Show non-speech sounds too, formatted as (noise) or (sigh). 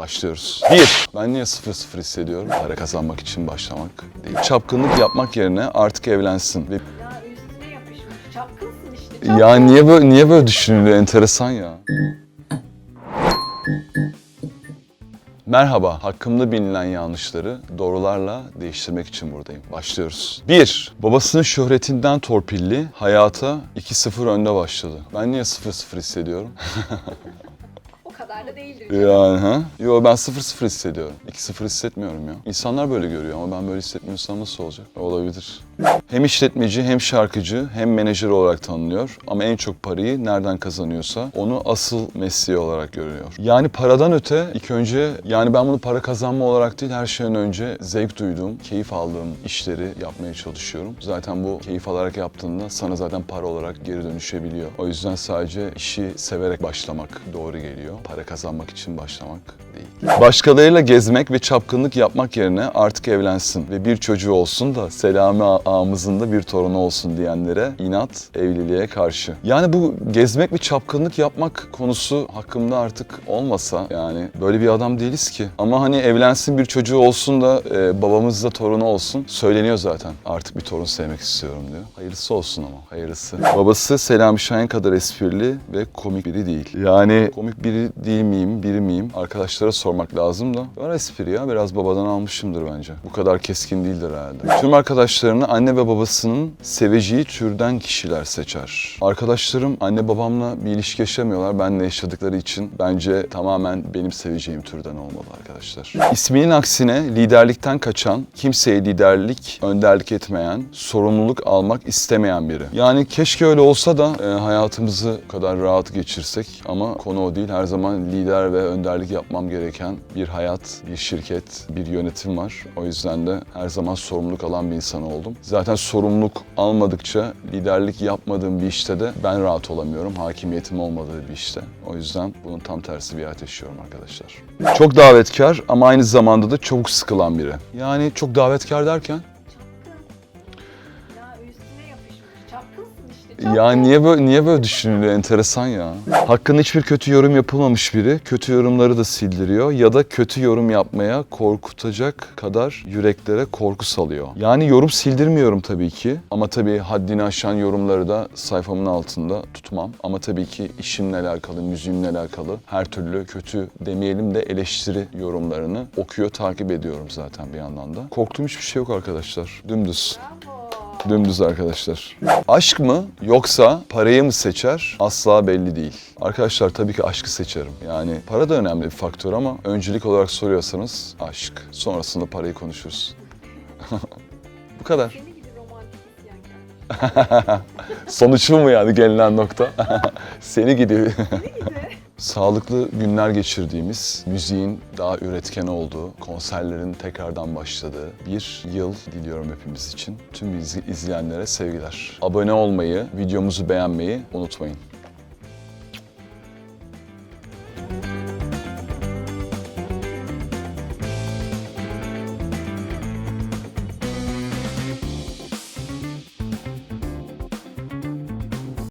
Başlıyoruz. 1. Ben niye 0-0 hissediyorum? Para kazanmak için başlamak değil. Çapkınlık yapmak yerine artık evlensin. Ve Ya üstüne yapışmış. Çapkınsın işte. ya niye böyle niye böyle düşünülüyor? Enteresan ya. Merhaba, hakkımda bilinen yanlışları doğrularla değiştirmek için buradayım. Başlıyoruz. 1. Babasının şöhretinden torpilli, hayata 2-0 önde başladı. Ben niye 0-0 hissediyorum? (laughs) Kadar da değildir. Yani ha? Yo ben 0-0 hissediyorum. 2-0 hissetmiyorum ya. İnsanlar böyle görüyor ama ben böyle hissetmiyorsam nasıl olacak? Olabilir. Hem işletmeci hem şarkıcı hem menajer olarak tanınıyor. Ama en çok parayı nereden kazanıyorsa onu asıl mesleği olarak görüyor. Yani paradan öte ilk önce yani ben bunu para kazanma olarak değil her şeyden önce zevk duyduğum, keyif aldığım işleri yapmaya çalışıyorum. Zaten bu keyif alarak yaptığında sana zaten para olarak geri dönüşebiliyor. O yüzden sadece işi severek başlamak doğru geliyor. Para kazanmak için başlamak. Başkalarıyla gezmek ve çapkınlık yapmak yerine artık evlensin ve bir çocuğu olsun da Selami ağamızın da bir torunu olsun diyenlere inat evliliğe karşı. Yani bu gezmek ve çapkınlık yapmak konusu hakkımda artık olmasa yani böyle bir adam değiliz ki. Ama hani evlensin bir çocuğu olsun da e, babamız da torunu olsun söyleniyor zaten. Artık bir torun sevmek istiyorum diyor. Hayırlısı olsun ama hayırlısı. Babası Selami Şahin kadar esprili ve komik biri değil. Yani komik biri değil miyim, biri miyim? Arkadaşlara sormak lazım da. Var espri ya biraz babadan almışımdır bence. Bu kadar keskin değildir herhalde. Tüm arkadaşlarını anne ve babasının seveceği türden kişiler seçer. Arkadaşlarım anne babamla bir ilişki yaşamıyorlar. Benle yaşadıkları için bence tamamen benim seveceğim türden olmalı arkadaşlar. İsminin aksine liderlikten kaçan, kimseye liderlik, önderlik etmeyen, sorumluluk almak istemeyen biri. Yani keşke öyle olsa da e, hayatımızı kadar rahat geçirsek ama konu o değil. Her zaman lider ve önderlik yapmam gereken bir hayat, bir şirket, bir yönetim var. O yüzden de her zaman sorumluluk alan bir insan oldum. Zaten sorumluluk almadıkça liderlik yapmadığım bir işte de ben rahat olamıyorum. Hakimiyetim olmadığı bir işte. O yüzden bunun tam tersi bir hayat yaşıyorum arkadaşlar. Çok davetkar ama aynı zamanda da çabuk sıkılan biri. Yani çok davetkar derken Ya niye böyle niye böyle düşünülüyor? Enteresan ya. Hakkında hiçbir kötü yorum yapılmamış biri kötü yorumları da sildiriyor ya da kötü yorum yapmaya korkutacak kadar yüreklere korku salıyor. Yani yorum sildirmiyorum tabii ki ama tabii haddini aşan yorumları da sayfamın altında tutmam. Ama tabii ki işimle alakalı, müziğimle alakalı her türlü kötü demeyelim de eleştiri yorumlarını okuyor, takip ediyorum zaten bir yandan da. Korktuğum hiçbir şey yok arkadaşlar. Dümdüz. Bravo. Dümdüz arkadaşlar. Aşk mı yoksa parayı mı seçer asla belli değil. Arkadaşlar tabii ki aşkı seçerim. Yani para da önemli bir faktör ama öncelik olarak soruyorsanız aşk. Sonrasında parayı konuşuruz. (laughs) Bu kadar. (laughs) Sonuç mu yani gelinen nokta? (laughs) Seni gidiyor. Sağlıklı günler geçirdiğimiz, müziğin daha üretken olduğu, konserlerin tekrardan başladığı bir yıl diliyorum hepimiz için. Tüm izleyenlere sevgiler. Abone olmayı, videomuzu beğenmeyi unutmayın.